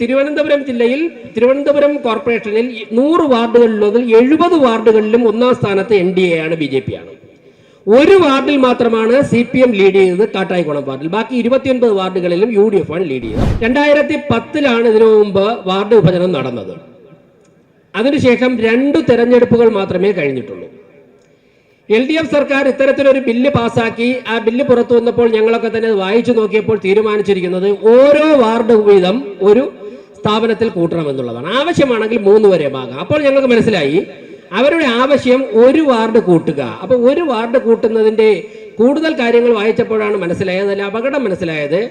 തിരുവനന്തപുരം ജില്ലയിൽ തിരുവനന്തപുരം കോർപ്പറേഷനിൽ നൂറ് വാർഡുകളിലുള്ളതിൽ എഴുപത് വാർഡുകളിലും ഒന്നാം സ്ഥാനത്ത് എൻ ഡി എ ആണ് ബി ജെ പി ആണ് ഒരു വാർഡിൽ മാത്രമാണ് സി പി എം ലീഡ് ചെയ്തത് കാട്ടായിക്കുളം വാർഡിൽ. ബാക്കി ഇരുപത്തിയൊൻപത് വാർഡുകളിലും യു ഡി എഫ് ആണ് ലീഡ് ചെയ്തത്. രണ്ടായിരത്തി പത്തിലാണ് ഇതിനു മുമ്പ് വാർഡ് വിഭജനം നടന്നത്. അതിനുശേഷം രണ്ട് തെരഞ്ഞെടുപ്പുകൾ മാത്രമേ കഴിഞ്ഞിട്ടുള്ളൂ. എൽ ഡി എഫ് സർക്കാർ ഇത്തരത്തിലൊരു ബില്ല് പാസാക്കി ആ ബില്ല് പുറത്തു വന്നപ്പോൾ ഞങ്ങളൊക്കെ തന്നെ വായിച്ചു നോക്കിയപ്പോൾ തീരുമാനിച്ചിരിക്കുന്നത് ഓരോ വാർഡ് വീതം ഒരു സ്ഥാപനത്തിൽ കൂട്ടണമെന്നുള്ളതാണ് ആവശ്യമാണെങ്കിൽ മൂന്ന് വരെ ഭാഗം. അപ്പോൾ ഞങ്ങൾക്ക് മനസ്സിലായി അവരുടെ ആവശ്യം ഒരു വാർഡ് കൂട്ടുക. അപ്പോൾ ഒരു വാർഡ് കൂട്ടുന്നതിന്റെ കൂടുതൽ കാര്യങ്ങൾ വായിച്ചപ്പോഴാണ് മനസ്സിലായത് അല്ല അപകടം മനസ്സിലായത്.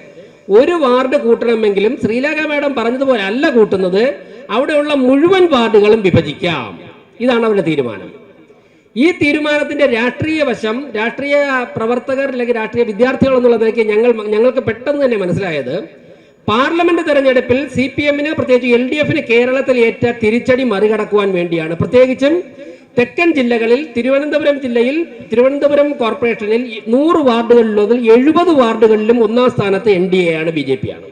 ഒരു വാർഡ് കൂട്ടണമെങ്കിലും ശ്രീലേഖ മാഡം പറഞ്ഞതുപോലെ അല്ല കൂട്ടുന്നത് അവിടെയുള്ള മുഴുവൻ വാർഡുകളും വിഭജിക്കാം. ഇതാണ് അവരുടെ തീരുമാനം. ഈ തീരുമാനത്തിന്റെ രാഷ്ട്രീയ വശം രാഷ്ട്രീയ പ്രവർത്തകർ അല്ലെങ്കിൽ രാഷ്ട്രീയ വിദ്യാർത്ഥികൾ എന്നുള്ളതിലേക്ക് ഞങ്ങൾ ഞങ്ങൾക്ക് പെട്ടെന്ന് തന്നെ മനസ്സിലായത് പാർലമെന്റ് തെരഞ്ഞെടുപ്പിൽ സി പി എമ്മിന് പ്രത്യേകിച്ച് എൽ ഡി എഫിന് കേരളത്തിൽ ഏറ്റ തിരിച്ചടി മറികടക്കുവാൻ വേണ്ടിയാണ്. പ്രത്യേകിച്ചും തെക്കൻ ജില്ലകളിൽ തിരുവനന്തപുരം ജില്ലയിൽ തിരുവനന്തപുരം കോർപ്പറേഷനിൽ നൂറ് വാർഡുകളിലുള്ളതിൽ എഴുപത് വാർഡുകളിലും ഒന്നാം സ്ഥാനത്ത് എൻ ഡി എ ആണ് ബി ജെ പി ആണ്.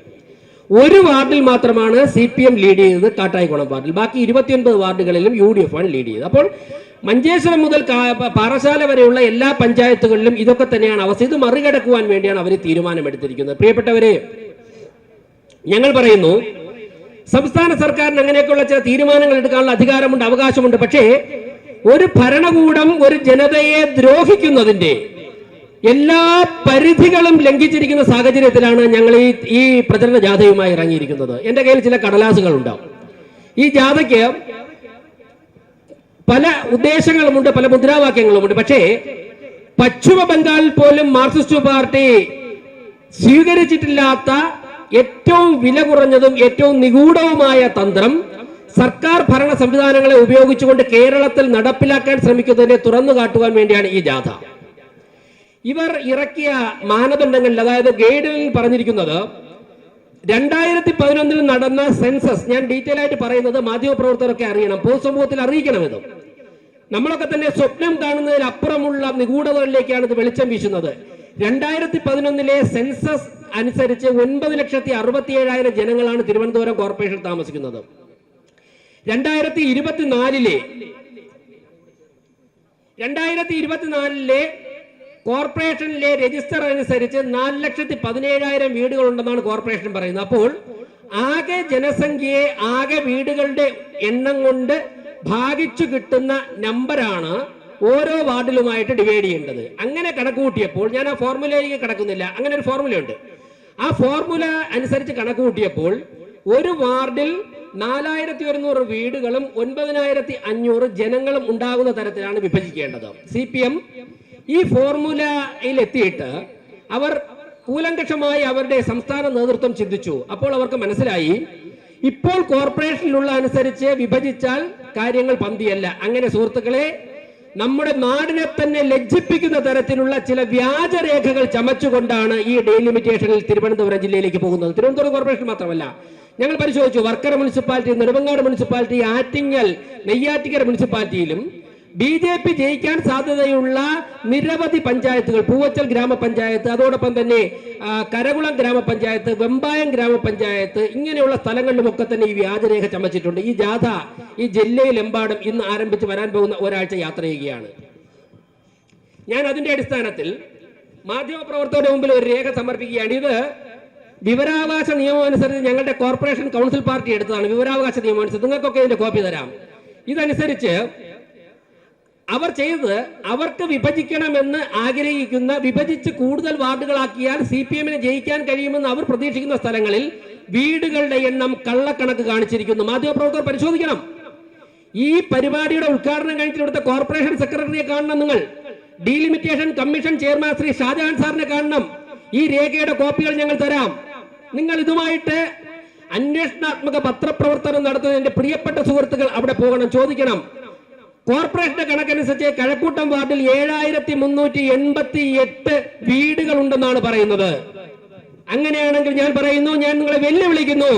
ഒരു വാർഡിൽ മാത്രമാണ് സി പി എം ലീഡ് ചെയ്തത് കാട്ടായിക്കുളം വാർഡിൽ. ബാക്കി ഇരുപത്തിയൊൻപത് വാർഡുകളിലും യു ഡി എഫ് ആണ് ലീഡ് ചെയ്തത്. അപ്പോൾ മഞ്ചേശ്വരം മുതൽ പാറശാല വരെയുള്ള എല്ലാ പഞ്ചായത്തുകളിലും ഇതൊക്കെ തന്നെയാണ് അവസ്ഥ. ഇത് മറികടക്കുവാൻ വേണ്ടിയാണ് അവർ തീരുമാനമെടുത്തിരിക്കുന്നത്. പ്രിയപ്പെട്ടവരെ ഞങ്ങൾ പറയുന്നു സംസ്ഥാന സർക്കാരിന് അങ്ങനെയൊക്കെയുള്ള ചില തീരുമാനങ്ങൾ എടുക്കാനുള്ള അധികാരമുണ്ട് അവകാശമുണ്ട്. പക്ഷേ ഒരു ഭരണകൂടം ഒരു ജനതയെ ദ്രോഹിക്കുന്നതിന്റെ എല്ലാ പരിധികളും ലംഘിച്ചിരിക്കുന്ന സാഹചര്യത്തിലാണ് ഞങ്ങൾ ഈ ഈ പ്രചരണ ജാഥയുമായി ഇറങ്ങിയിരിക്കുന്നത്. എന്റെ കയ്യിൽ ചില കടലാസുകൾ ഉണ്ടാവും ഈ ജാഥയ്ക്ക് പല ഉദ്ദേശങ്ങളുമുണ്ട് പല മുദ്രാവാക്യങ്ങളുമുണ്ട്. പക്ഷേ പശ്ചിമ ബംഗാളിൽ പോലും മാർക്സിസ്റ്റ് പാർട്ടി സ്വീകരിച്ചിട്ടില്ലാത്ത ഏറ്റവും വില കുറഞ്ഞതും ഏറ്റവും നിഗൂഢവുമായ തന്ത്രം സർക്കാർ ഭരണ സംവിധാനങ്ങളെ ഉപയോഗിച്ചുകൊണ്ട് കേരളത്തിൽ നടപ്പിലാക്കാൻ ശ്രമിക്കുന്നതിനെ തുറന്നു കാട്ടുവാൻ വേണ്ടിയാണ് ഈ ജാഥ. ഇവർ ഇറക്കിയ മാനദണ്ഡങ്ങളിൽ അതായത് ഗൈഡിൽ പറഞ്ഞിരിക്കുന്നത് രണ്ടായിരത്തി പതിനൊന്നിൽ നടന്ന സെൻസസ് ഞാൻ ഡീറ്റെയിൽ ആയിട്ട് പറയുന്നത് മാധ്യമപ്രവർത്തകരൊക്കെ അറിയണം പൊതുസമൂഹത്തിൽ അറിയിക്കണം ഇത്. നമ്മളൊക്കെ തന്നെ സ്വപ്നം കാണുന്നതിൽ അപ്പുറമുള്ള നിഗൂഢതകളിലേക്കാണ് ഇത് വെളിച്ചം വീശുന്നത്. രണ്ടായിരത്തി പതിനൊന്നിലെ സെൻസസ് അനുസരിച്ച് ഒൻപത് ലക്ഷത്തി അറുപത്തി ഏഴായിരം ജനങ്ങളാണ് തിരുവനന്തപുരം കോർപ്പറേഷൻ താമസിക്കുന്നത്. രണ്ടായിരത്തി ഇരുപത്തിനാലിലെ രണ്ടായിരത്തി ഇരുപത്തിനാലിലെ കോർപ്പറേഷനിലെ രജിസ്റ്റർ അനുസരിച്ച് നാല് ലക്ഷത്തി പതിനേഴായിരം വീടുകളുണ്ടെന്നാണ് കോർപ്പറേഷൻ പറയുന്നത്. അപ്പോൾ ആകെ ജനസംഖ്യയെ ആകെ വീടുകളുടെ എണ്ണം കൊണ്ട് ഭാഗിച്ചു കിട്ടുന്ന നമ്പറാണ് ഓരോ വാർഡിലുമായിട്ട് ഡിവൈഡ് ചെയ്യേണ്ടത്. അങ്ങനെ കണക്ക് കൂട്ടിയപ്പോൾ ഞാൻ ആ ഫോർമുലയിലേക്ക് കടക്കുന്നില്ല. അങ്ങനെ ഒരു ഫോർമുലയുണ്ട്. ആ ഫോർമുല അനുസരിച്ച് കണക്ക് കൂട്ടിയപ്പോൾ ഒരു വാർഡിൽ നാലായിരത്തി ഒരുന്നൂറ് വീടുകളും ഒൻപതിനായിരത്തി അഞ്ഞൂറ് ജനങ്ങളും ഉണ്ടാകുന്ന തരത്തിലാണ് വിഭജിക്കേണ്ടത്. സി പി എം ഈ ഫോർമുലയിൽ എത്തിയിട്ട് അവർ കൂലങ്കഷമായി അവരുടെ സംസ്ഥാന നേതൃത്വം ചിന്തിച്ചു. അപ്പോൾ അവർക്ക് മനസ്സിലായി ഇപ്പോൾ കോർപ്പറേഷനിലുള്ള അനുസരിച്ച് വിഭജിച്ചാൽ കാര്യങ്ങൾ പന്തിയല്ല. അങ്ങനെ സുഹൃത്തുക്കളെ നമ്മുടെ നാടിനെ തന്നെ ലജ്ജിപ്പിക്കുന്ന തരത്തിലുള്ള ചില വ്യാജരേഖകൾ ചമച്ചുകൊണ്ടാണ് ഈ ഡെലിമിറ്റേഷനിൽ തിരുവനന്തപുരം ജില്ലയിലേക്ക് പോകുന്നത്. തിരുവനന്തപുരം കോർപ്പറേഷൻ മാത്രമല്ല ഞങ്ങൾ പരിശോധിച്ചു വർക്കര മുനിസിപ്പാലിറ്റി നെടുമങ്ങാട് മുനിസിപ്പാലിറ്റി ആറ്റിങ്ങൽ നെയ്യാറ്റിക്കര മുനിസിപ്പാലിറ്റിയിലും ബി ജെ പി ജയിക്കാൻ സാധ്യതയുള്ള നിരവധി പഞ്ചായത്തുകൾ പൂവച്ചൽ ഗ്രാമപഞ്ചായത്ത് അതോടൊപ്പം തന്നെ കരകുളം ഗ്രാമപഞ്ചായത്ത് വെമ്പായം ഗ്രാമപഞ്ചായത്ത് ഇങ്ങനെയുള്ള സ്ഥലങ്ങളിലുമൊക്കെ തന്നെ ഈ വ്യാജരേഖ ചമച്ചിട്ടുണ്ട്. ഈ ജാഥ ഈ ജില്ലയിലെമ്പാടും ഇന്ന് ആരംഭിച്ച് വരാൻ പോകുന്ന ഒരാഴ്ച യാത്ര ചെയ്യുകയാണ്. ഞാൻ അതിന്റെ അടിസ്ഥാനത്തിൽ മാധ്യമപ്രവർത്തകരുടെ മുമ്പിൽ ഒരു രേഖ സമർപ്പിക്കുകയാണ്. ഇത് വിവരാവകാശ നിയമം അനുസരിച്ച് ഞങ്ങളുടെ കോർപ്പറേഷൻ കൗൺസിൽ പാർട്ടി എടുത്തതാണ്. വിവരാവകാശ നിയമം അനുസരിച്ച് നിങ്ങൾക്കൊക്കെ ഇതിന്റെ കോപ്പി തരാം. ഇതനുസരിച്ച് അവർ ചെയ്തത് അവർക്ക് വിഭജിക്കണമെന്ന് ആഗ്രഹിക്കുന്ന വിഭജിച്ച് കൂടുതൽ വാർഡുകളാക്കിയാൽ സി പി എമ്മിന് ജയിക്കാൻ കഴിയുമെന്ന് അവർ പ്രതീക്ഷിക്കുന്ന സ്ഥലങ്ങളിൽ വീടുകളുടെ എണ്ണം കള്ളക്കണക്ക് കാണിച്ചിരിക്കുന്നു. മാധ്യമപ്രവർത്തകർ പരിശോധിക്കണം. ഈ പരിപാടിയുടെ ഉദ്ഘാടനം കഴിഞ്ഞിട്ട് ഇവിടുത്തെ കോർപ്പറേഷൻ സെക്രട്ടറിയെ കാണണം നിങ്ങൾ. Delimitation commission chairman Shri Shajahan സാറിനെ കാണണം. ഈ രേഖയുടെ കോപ്പികൾ ഞങ്ങൾ തരാം. നിങ്ങൾ ഇതുമായിട്ട് അന്വേഷണാത്മക പത്രപ്രവർത്തനം നടത്തുന്ന എന്റെ പ്രിയപ്പെട്ട സുഹൃത്തുക്കൾ അവിടെ പോകണം. ചോദിക്കണം. കോർപ്പറേഷന്റെ കണക്കനുസരിച്ച് കഴക്കൂട്ടം വാർഡിൽ ഏഴായിരത്തി മുന്നൂറ്റി എൺപത്തി എട്ട് വീടുകൾ ഉണ്ടെന്നാണ് പറയുന്നത്. അങ്ങനെയാണെങ്കിൽ ഞാൻ പറയുന്നു ഞാൻ നിങ്ങളെ വെല്ലുവിളിക്കുന്നു.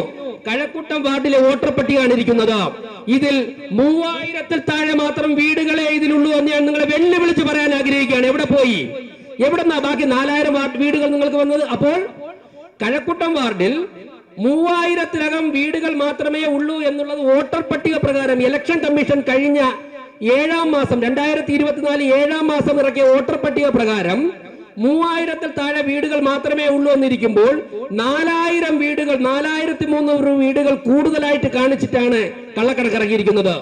കഴക്കൂട്ടം വാർഡിലെ വോട്ടർ പട്ടികയാണ് ഇരിക്കുന്നത്. ഇതിൽ മൂവായിരത്തിൽ താഴെ മാത്രം വീടുകളെ ഇതിലുള്ളൂ എന്ന് ഞാൻ നിങ്ങളെ വെല്ലുവിളിച്ച് പറയാൻ ആഗ്രഹിക്കുകയാണ്. എവിടെ പോയി? എവിടെന്നാ ബാക്കി നാലായിരം വീടുകൾ നിങ്ങൾക്ക് വന്നത്? അപ്പോൾ കഴക്കൂട്ടം വാർഡിൽ മൂവായിരത്തിനകം വീടുകൾ മാത്രമേ ഉള്ളൂ എന്നുള്ളത് വോട്ടർ പട്ടിക പ്രകാരം ഇലക്ഷൻ കമ്മീഷൻ കഴിഞ്ഞ ഏഴാം മാസം രണ്ടായിരത്തി ഇരുപത്തിനാല് ഏഴാം മാസം ഇറക്കിയ വോട്ടർ പട്ടിക പ്രകാരം മൂവായിരത്തിൽ താഴെ വീടുകൾ മാത്രമേ ഉള്ളൂ എന്നിരിക്കുമ്പോൾ നാലായിരം വീടുകൾ നാലായിരത്തി മുന്നൂറ് വീടുകൾ കൂടുതലായിട്ട് കാണിച്ചിട്ടാണ് കള്ളക്കണക്ക് ഇറക്കിയിരിക്കുന്നത്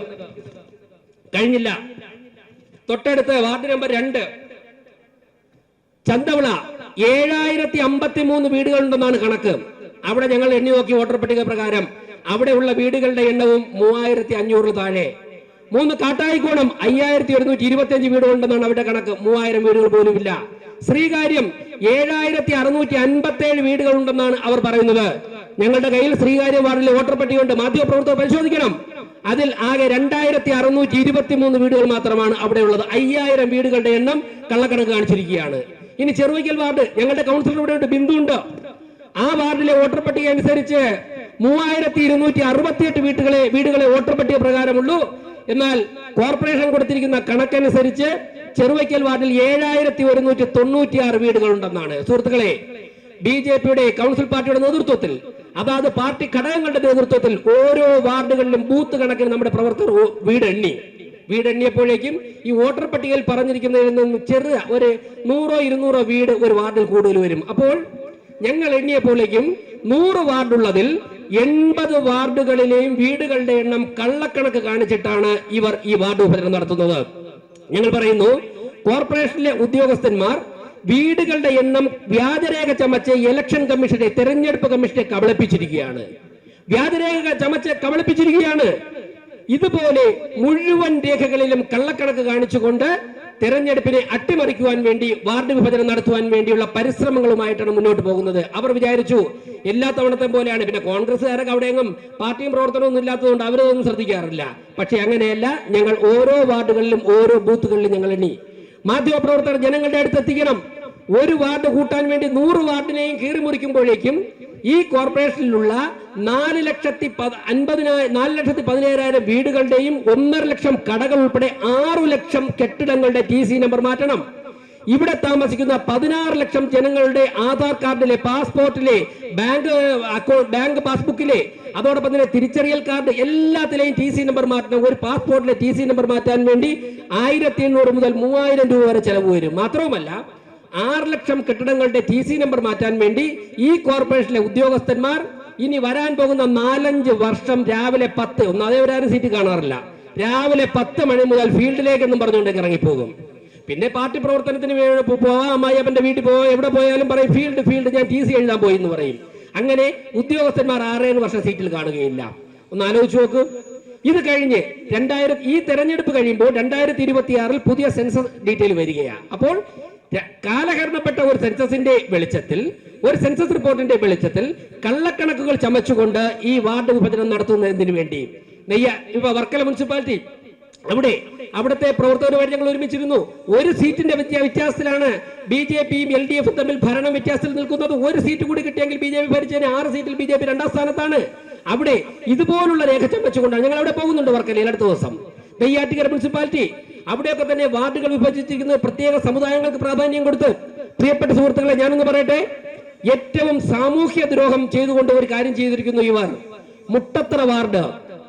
കഴിഞ്ഞില്ല. തൊട്ടടുത്ത് വാർഡ് നമ്പർ രണ്ട് ചന്തവിള. ഏഴായിരത്തി അമ്പത്തി മൂന്ന് വീടുകളുണ്ടെന്നാണ് കണക്ക്. അവിടെ ഞങ്ങൾ എണ്ണി നോക്കി വോട്ടർ പട്ടിക പ്രകാരം. അവിടെയുള്ള വീടുകളുടെ എണ്ണവും മൂവായിരത്തി അഞ്ഞൂറിൽ താഴെ. മൂന്ന് കാട്ടായിക്കോണം അയ്യായിരത്തി ഒരുന്നൂറ്റി ഇരുപത്തി അഞ്ച് വീടുകളുണ്ടെന്നാണ് അവരുടെ കണക്ക്. മൂവായിരം വീടുകൾ പോലുമില്ല ശ്രീകാര്യം ഏഴായിരത്തി അറുന്നൂറ്റി അൻപത്തി ഏഴ് വീടുകളുണ്ടെന്നാണ് അവർ പറയുന്നത്. ഞങ്ങളുടെ കയ്യിൽ ശ്രീകാര്യം വാർഡിലെ വോട്ടർ പട്ടികയുണ്ട്. മാധ്യമപ്രവർത്തകർ പരിശോധിക്കണം. അതിൽ ആകെ രണ്ടായിരത്തി അറുന്നൂറ്റി ഇരുപത്തി മൂന്ന് വീടുകൾ മാത്രമാണ് അവിടെ ഉള്ളത് അയ്യായിരം വീടുകളുടെ എണ്ണം കള്ളക്കണക്ക് കാണിച്ചിരിക്കുകയാണ്. ഇനി ചെറുവയ്ക്കൽ വാർഡ് ഞങ്ങളുടെ കൗൺസിലർ ഇവിടെ ഉണ്ട് ബിന്ദു ഉണ്ട് ആ വാർഡിലെ വോട്ടർ പട്ടിക അനുസരിച്ച് മൂവായിരത്തി ഇരുന്നൂറ്റി അറുപത്തിയെട്ട് വീട്ടുകളെ വീടുകളെ വോട്ടർ പട്ടിക പ്രകാരമുള്ളൂ. എന്നാൽ കോർപ്പറേഷൻ കൊടുത്തിരിക്കുന്ന കണക്കനുസരിച്ച് ചെറുവയ്ക്കൽ വാർഡിൽ ഏഴായിരത്തി ഒരുന്നൂറ്റി തൊണ്ണൂറ്റി ആറ് വീടുകളുണ്ടെന്നാണ്. സുഹൃത്തുക്കളെ ബി ജെ പിയുടെ കൗൺസിൽ പാർട്ടിയുടെ നേതൃത്വത്തിൽ അതാത് പാർട്ടി ഘടകങ്ങളുടെ നേതൃത്വത്തിൽ ഓരോ വാർഡുകളിലും ബൂത്ത് കണക്കിന് നമ്മുടെ പ്രവർത്തകർ വീടെണ്ണി വീടെണ്ണിയപ്പോഴേക്കും ഈ വോട്ടർ പട്ടികയിൽ പറഞ്ഞിരിക്കുന്നതിൽ നിന്ന് ചെറിയ ഒരു നൂറോ ഇരുന്നൂറോ വീട് ഒരു വാർഡിൽ കൂടുതൽ വരും. അപ്പോൾ ഞങ്ങൾ എണ്ണിയപ്പോഴേക്കും നൂറ് വാർഡുള്ളതിൽ എൺപത് വാർഡുകളിലെയും വീടുകളുടെ എണ്ണം കള്ളക്കണക്ക് കാണിച്ചിട്ടാണ് ഇവർ ഈ വാർഡ് വിഭജനം നടത്തുന്നത്. ഞങ്ങൾ പറയുന്നു കോർപ്പറേഷനിലെ ഉദ്യോഗസ്ഥന്മാർ വീടുകളുടെ എണ്ണം വ്യാജരേഖ ചമച്ച് ഇലക്ഷൻ കമ്മീഷനെ തെരഞ്ഞെടുപ്പ് കമ്മീഷനെ കബളിപ്പിച്ചിരിക്കുകയാണ്. വ്യാജരേഖ ചമച്ച് കബളിപ്പിച്ചിരിക്കുകയാണ്. ഇതുപോലെ മുഴുവൻ രേഖകളിലും കള്ളക്കണക്ക് കാണിച്ചുകൊണ്ട് തെരഞ്ഞെടുപ്പിനെ അട്ടിമറിക്കുവാൻ വേണ്ടി വാർഡ് വിഭജനം നടത്തുവാൻ വേണ്ടിയുള്ള പരിശ്രമങ്ങളുമായിട്ടാണ് മുന്നോട്ട് പോകുന്നത്. അവർ വിചാരിച്ചു എല്ലാ തവണത്തെ പോലെയാണ്. പിന്നെ കോൺഗ്രസ്സുകാരൊക്കെ അവിടെയെങ്കിലും പാർട്ടിയും പ്രവർത്തനമൊന്നും ഇല്ലാത്തതുകൊണ്ട് അവരതൊന്നും ശ്രദ്ധിക്കാറില്ല. പക്ഷെ അങ്ങനെയല്ല ഞങ്ങൾ ഓരോ വാർഡുകളിലും ഓരോ ബൂത്തുകളിലും ഞങ്ങൾ എണ്ണി. മാധ്യമപ്രവർത്തകർ ജനങ്ങളുടെ അടുത്ത് എത്തിക്കണം. ഒരു വാർഡ് കൂട്ടാൻ വേണ്ടി നൂറ് വാർഡിനെയും കീറി മുറിക്കുമ്പോഴേക്കും ഈ കോർപ്പറേഷനിലുള്ള നാല് ലക്ഷത്തി പത് അൻപതിനായിരം നാല് ലക്ഷത്തി പതിനേഴായിരം വീടുകളുടെയും ഒന്നര ലക്ഷം കടകൾ ഉൾപ്പെടെ ആറു ലക്ഷം കെട്ടിടങ്ങളുടെ ടി സി നമ്പർ മാറ്റണം. ഇവിടെ താമസിക്കുന്ന പതിനാറ് ലക്ഷം ജനങ്ങളുടെ ആധാർ കാർഡിലെ പാസ്പോർട്ടിലെ ബാങ്ക് അക്കൗണ്ട് ബാങ്ക് പാസ്ബുക്കിലെ അതോടൊപ്പം തന്നെ തിരിച്ചറിയൽ കാർഡ് എല്ലാത്തിലെയും ടി സി നമ്പർ മാറ്റണം. ഒരു പാസ്പോർട്ടിലെ ടി സി നമ്പർ മാറ്റാൻ വേണ്ടി ആയിരത്തി എണ്ണൂറ് മുതൽ മൂവായിരം രൂപ വരെ ചെലവ് വരും. മാത്രവുമല്ല ആറ് ലക്ഷം കെട്ടിടങ്ങളുടെ ടി സി നമ്പർ മാറ്റാൻ വേണ്ടി ഈ കോർപ്പറേഷനിലെ ഉദ്യോഗസ്ഥന്മാർ ഇനി വരാൻ പോകുന്ന നാലഞ്ച് വർഷം രാവിലെ പത്ത് ഒന്നും അതേ ഒരു സീറ്റ് കാണാറില്ല. രാവിലെ പത്ത് മണി മുതൽ ഫീൽഡിലേക്ക് ഫീൽഡിലേക്കെന്നും പറഞ്ഞുകൊണ്ട് ഇറങ്ങിപ്പോകും. പിന്നെ പാർട്ടി പ്രവർത്തനത്തിന് പോവാം അമ്മായിയപ്പന്റെ വീട്ടിൽ പോവാ എവിടെ പോയാലും പറയും ഫീൽഡ് ഫീൽഡ് ഞാൻ ടി സി എഴുതാൻ പോയി എന്ന് പറയും. അങ്ങനെ ഉദ്യോഗസ്ഥന്മാർ ആറേഴ് വർഷം സീറ്റിൽ കാണുകയില്ല. ഒന്ന് ആലോചിച്ച് നോക്ക്. ഇത് കഴിഞ്ഞ് രണ്ടായിരത്തി ഈ തെരഞ്ഞെടുപ്പ് കഴിയുമ്പോൾ രണ്ടായിരത്തി ഇരുപത്തി ആറിൽ പുതിയ സെൻസസ് ഡീറ്റെയിൽ വരികയാണ് അപ്പോൾ കാലഹരണപ്പെട്ട ഒരു സെൻസസിന്റെ വെളിച്ചത്തിൽ ഒരു സെൻസസ് റിപ്പോർട്ടിന്റെ വെളിച്ചത്തിൽ കള്ളക്കണക്കുകൾ ചമച്ചുകൊണ്ട് ഈ വാർഡ് വിഭജനം നടത്തുന്നതിന് വേണ്ടി നെയ്യ ഇപ്പൊ വർക്കല മുനിസിപ്പാലിറ്റി അവിടെ അവിടുത്തെ പ്രവർത്തകരുമായിട്ട് ഞങ്ങൾ ഒരുമിച്ചിരുന്നു. ഒരു സീറ്റിന്റെ വ്യത്യാ വ്യത്യാസത്തിലാണ് ബി ജെ പിയും എൽ ഡി എഫും തമ്മിൽ ഭരണം വ്യത്യാസത്തിൽ നിൽക്കുന്നത്. ഒരു സീറ്റ് കൂടി കിട്ടിയെങ്കിൽ ബി ജെ പി ഭരിച്ചതിന് ആറ് സീറ്റിൽ ബി ജെ പി രണ്ടാം സ്ഥാനത്താണ്. അവിടെ ഇതുപോലുള്ള രേഖ ചമച്ചുകൊണ്ടാണ് ഞങ്ങൾ അവിടെ പോകുന്നുണ്ട് വർക്കലയിൽ അടുത്ത ദിവസം. നെയ്യാറ്റിക്കര മുനിസിപ്പാലിറ്റി അവിടെയൊക്കെ തന്നെ വാർഡുകൾ വിഭജിച്ചിരിക്കുന്നത് പ്രത്യേക സമുദായങ്ങൾക്ക് പ്രാധാന്യം കൊടുത്ത്. പ്രിയപ്പെട്ട സുഹൃത്തുക്കളെ ഞാനൊന്ന് പറയട്ടെ? ഏറ്റവും സാമൂഹ്യ ദ്രോഹം ചെയ്തുകൊണ്ട് ഒരു കാര്യം ചെയ്തിരിക്കുന്നു ഇവർ. മുട്ടത്തറ വാർഡ്.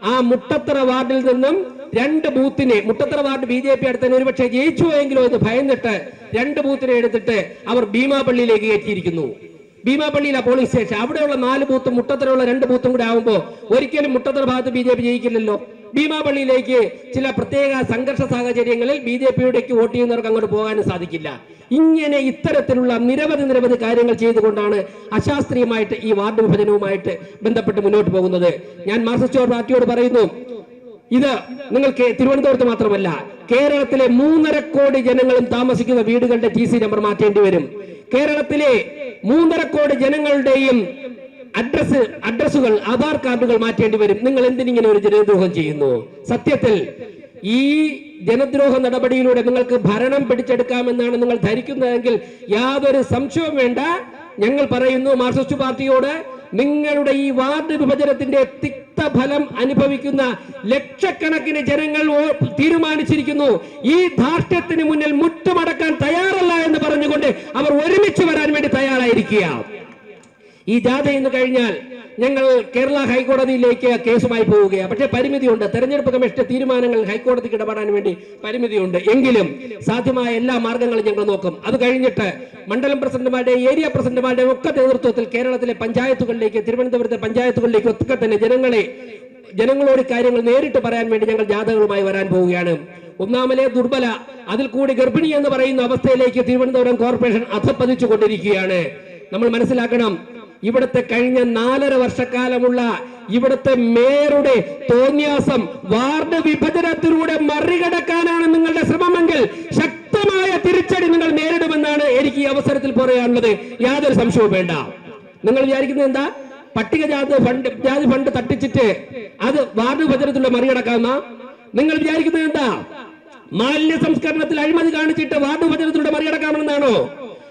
ആ മുട്ടത്തറ വാർഡിൽ നിന്നും രണ്ട് ബൂത്തിനെ Muttathara ward B J P അടുത്തന്നെ ഒരുപക്ഷെ ജയിച്ചു എങ്കിലോ എന്ന് ഭയന്നിട്ട് രണ്ട് ബൂത്തിനെ എടുത്തിട്ട് അവർ ഭീമാപള്ളിയിലേക്ക് കയറ്റിയിരിക്കുന്നു. ഭീമാപള്ളിയിലെ പോളിംഗ് സ്റ്റേഷൻ. അവിടെയുള്ള നാല് ബൂത്തും മുട്ടത്തറയുള്ള രണ്ട് ബൂത്തും കൂടെ ആവുമ്പോൾ ഒരിക്കലും മുട്ടത്തറ ഭാഗത്ത് ബി ജെ പി ജയിക്കില്ലല്ലോ. ഭീമാപള്ളിയിലേക്ക് ചില പ്രത്യേക സംഘർഷ സാഹചര്യങ്ങളിൽ ബി ജെ പിയുടേക്ക് വോട്ട് ചെയ്യുന്നവർക്ക് അങ്ങോട്ട് പോകാനും സാധിക്കില്ല. ഇങ്ങനെ ഇത്തരത്തിലുള്ള നിരവധി നിരവധി കാര്യങ്ങൾ ചെയ്തുകൊണ്ടാണ് അശാസ്ത്രീയമായിട്ട് ഈ വാർഡ് വിഭജനവുമായിട്ട് ബന്ധപ്പെട്ട് മുന്നോട്ട് പോകുന്നത്. ഞാൻ മാർസിസ്റ്റ് പാർട്ടിയോട് പറയുന്നു ഇത് നിങ്ങൾക്ക് തിരുവനന്തപുരത്ത് മാത്രമല്ല കേരളത്തിലെ മൂന്നര കോടി ജനങ്ങളും താമസിക്കുന്ന വീടുകളുടെ ടി സി നമ്പർ മാറ്റേണ്ടി വരും. കേരളത്തിലെ മൂന്നര കോടി ജനങ്ങളുടെയും അഡ്രസ് അഡ്രസ്സുകൾ ആധാർ കാർഡുകൾ മാറ്റേണ്ടി വരും. നിങ്ങൾ എന്തിനിങ്ങനെ ഒരു ജനദ്രോഹം ചെയ്യുന്നു? സത്യത്തിൽ ഈ ജനദ്രോഹ നടപടിയിലൂടെ നിങ്ങൾക്ക് ഭരണം പിടിച്ചെടുക്കാമെന്നാണ് നിങ്ങൾ ധരിക്കുന്നതെങ്കിൽ യാതൊരു സംശയവും വേണ്ട. ഞങ്ങൾ പറയുന്നു മാർക്സിസ്റ്റ് പാർട്ടിയോട് നിങ്ങളുടെ ഈ വാർഡ് വിഭജനത്തിന്റെ തിക്തഫലം അനുഭവിക്കുന്ന ലക്ഷക്കണക്കിന് ജനങ്ങൾ തീരുമാനിച്ചിരിക്കുന്നു. ഈ ധാർഷ്ട്യത്തിന് മുന്നിൽ മുട്ടുമടക്കാൻ തയ്യാറല്ല എന്ന് പറഞ്ഞുകൊണ്ട് അവർ ഒരുമിച്ച് വരാൻ വേണ്ടി തയ്യാറായിരിക്കുക ഈ ജാഥ ഇന്ന് കഴിഞ്ഞാൽ ഞങ്ങൾ കേരള ഹൈക്കോടതിയിലേക്ക് കേസുമായി പോവുകയാണ്. പക്ഷേ പരിമിതിയുണ്ട്. തെരഞ്ഞെടുപ്പ് കമ്മീഷന്റെ തീരുമാനങ്ങൾ ഹൈക്കോടതിക്ക് ഇടപെടാൻ വേണ്ടി പരിമിതിയുണ്ട്. എങ്കിലും സാധ്യമായ എല്ലാ മാർഗങ്ങളും ഞങ്ങൾ നോക്കും. അത് കഴിഞ്ഞിട്ട് മണ്ഡലം പ്രസിഡന്റുമാരുടെ ഏരിയ പ്രസിഡന്റുമാരുടെ ഒക്കെ നേതൃത്വത്തിൽ കേരളത്തിലെ പഞ്ചായത്തുകളിലേക്ക് തിരുവനന്തപുരത്തെ പഞ്ചായത്തുകളിലേക്ക് ഒക്കെ തന്നെ ജനങ്ങളെ ജനങ്ങളോട് കാര്യങ്ങൾ നേരിട്ട് പറയാൻ വേണ്ടി ഞങ്ങൾ ജാഥകളുമായി വരാൻ പോവുകയാണ്. ഒന്നാമലെ ദുർബല അതിൽ കൂടി ഗർഭിണി എന്ന് പറയുന്ന അവസ്ഥയിലേക്ക് തിരുവനന്തപുരം കോർപ്പറേഷൻ അധപ്പതിച്ചു കൊണ്ടിരിക്കുകയാണ് നമ്മൾ മനസ്സിലാക്കണം ഇവിടുത്തെ കഴിഞ്ഞ നാലര വർഷക്കാലമുള്ള ഇവിടുത്തെ മേയറുടെ തോന്നിയാസം വാർഡ് വിഭജനത്തിലൂടെ മറികടക്കാനാണ് നിങ്ങളുടെ ശ്രമമെങ്കിൽ ശക്തമായ തിരിച്ചടി നിങ്ങൾ നേരിടുമെന്നാണ് എനിക്ക് ഈ അവസരത്തിൽ പറയാനുള്ളത്. യാതൊരു സംശയവും വേണ്ട. നിങ്ങൾ വിചാരിക്കുന്നത് എന്താ? പട്ടികജാതി ഫണ്ട് ജാതി ഫണ്ട് തട്ടിച്ചിട്ട് അത് വാർഡ് വിഭജനത്തിലൂടെ മറികടക്കാവുന്ന? നിങ്ങൾ വിചാരിക്കുന്നത് എന്താ? മാലിന്യ സംസ്കരണത്തിൽ അഴിമതി കാണിച്ചിട്ട് വാർഡ് വിഭജനത്തിലൂടെ മറികടക്കാമെന്നാണോ?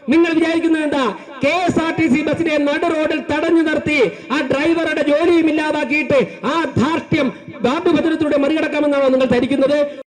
നിങ്ങൾ വിചാരിക്കുന്നത് എന്താ? K S R T C ബസിനെ നടു റോഡിൽ തടഞ്ഞു നിർത്തി ആ ഡ്രൈവറുടെ ജോലിയും ഇല്ലാതാക്കിയിട്ട് ആ ധാർഷ്ട്യം ബാബു ഭദ്രത്തിലൂടെ മറികടക്കാമെന്നാണോ നിങ്ങൾ ധരിക്കുന്നത്?